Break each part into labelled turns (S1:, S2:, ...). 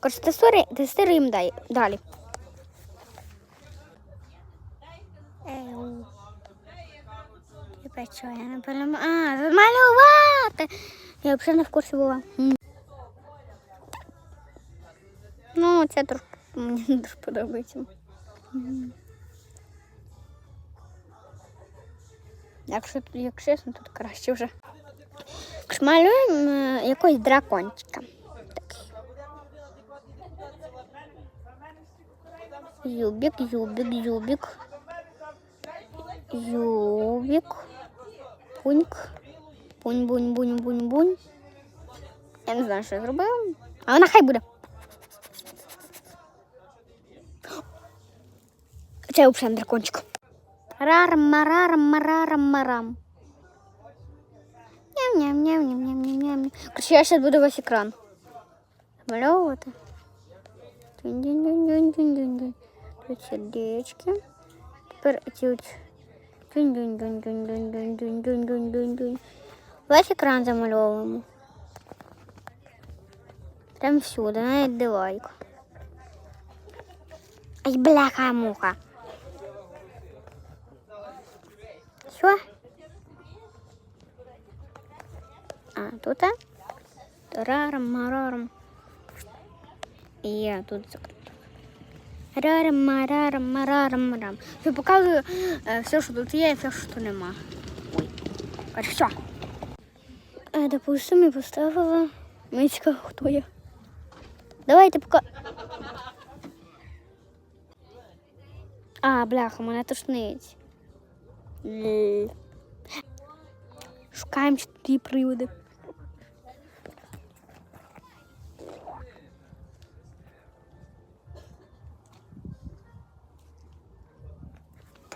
S1: Коротше, тестури- тестуємо дай- далі. Еу. Тепер що, я не пойму. А, замалювати. Я взагалі не в курсі була. Ну, це трошки мені не дуже подобається. Якщо як чесно, тут краще вже. Малюємо е, якогось дракончика. Юбик, юбик, юбик. Юбик. Пуньк. Пунь-бунь-бунь-бунь-бунь. Я не знаю, що я зробила. А вона хай буде. Це взагалі дракончик. Рарам-марарам-марарам-марам. Ням-ням-ням-ням-ням-ням. Короче, я зараз буду весь екран. Замальовувати. Дюнь-дюнь-дюнь-дюнь-дюнь-дюнь. Тут сердечки. Тепер ці от. Тюнь-дюнь-дюнь-дюнь-дюнь-дюнь-дюнь-дюнь-дюнь-дюнь. Весь екран замальовуємо. Прям всюди, навіть дивайку. Ай, бляха-муха. Що? А, тут? Рарам, марарам. І я тут закрито. Рарам, марарам, марарам, марам. Я показую е, все, що тут є, все, що нема. Ой. Короче, все. Е, допустим, я поставила. Цікаво, хто я. Давайте пока. А, бляха, мене тошнить. Шукаємо ще приводи.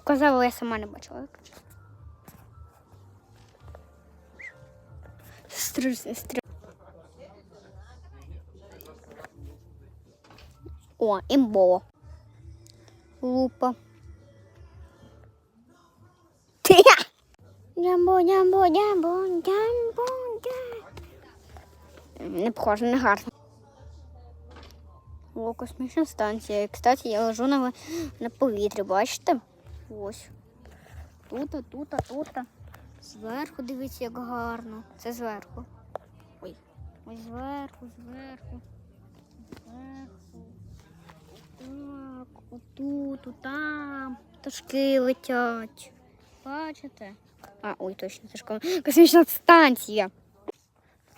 S1: Показала, я сама не бачила. Сестри, сестри. О, імбово. Лупа. Джамбо, джамбо, джамбо, джамбо. Не похоже, не гарно. О, космічна станція. Кстати, я лежу на, на повітрі, бачите? Ось. Тут, тут, тут. Зверху дивіться, як гарно. Це зверху. Ой. Ось зверху, зверху. Зверху. Так, отут, отам. Пташки летять. Бачите? А, ой, точно, це ж ко- космічна станція.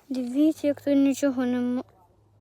S1: Дивіться, як тут нічого нема.